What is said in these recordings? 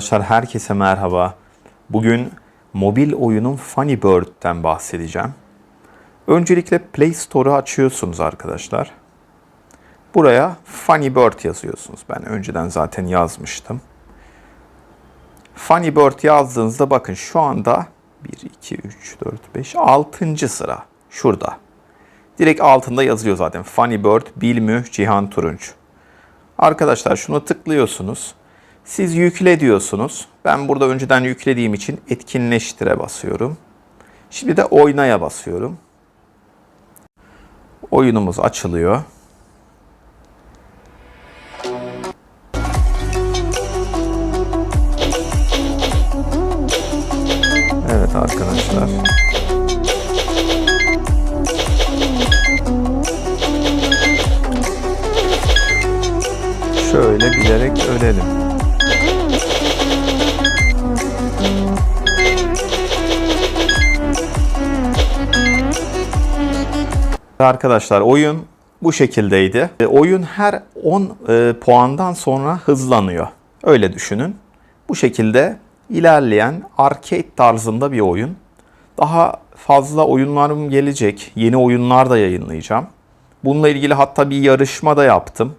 Arkadaşlar herkese merhaba. Bugün mobil oyunun Funny Bird'den bahsedeceğim. Öncelikle Play Store'u açıyorsunuz arkadaşlar. Buraya Funny Bird yazıyorsunuz. Ben önceden zaten yazmıştım. Funny Bird yazdığınızda bakın şu anda 1, 2, 3, 4, 5, 6. sıra. Şurada. Direkt altında yazıyor zaten. Funny Bird, Bilmü, Cihan Turunç. Arkadaşlar şunu tıklıyorsunuz. Siz yükle diyorsunuz. Ben burada önceden yüklediğim için etkinleştire basıyorum. Şimdi de oynaya basıyorum. Oyunumuz açılıyor. Evet arkadaşlar. Şöyle bilerek ölelim. Arkadaşlar oyun bu şekildeydi. E, Oyun her 10 e, puandan sonra hızlanıyor. Öyle düşünün. Bu şekilde ilerleyen arcade tarzında bir oyun. Daha fazla oyunlarım gelecek. Yeni oyunlar da yayınlayacağım. Bununla ilgili hatta bir yarışma da yaptım.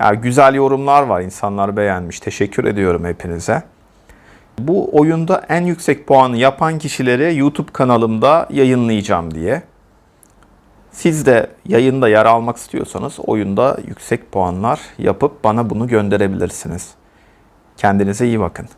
Ya güzel yorumlar var. insanlar beğenmiş. Teşekkür ediyorum hepinize. Bu oyunda en yüksek puanı yapan kişileri YouTube kanalımda yayınlayacağım diye. Siz de yayında yer almak istiyorsanız oyunda yüksek puanlar yapıp bana bunu gönderebilirsiniz. Kendinize iyi bakın.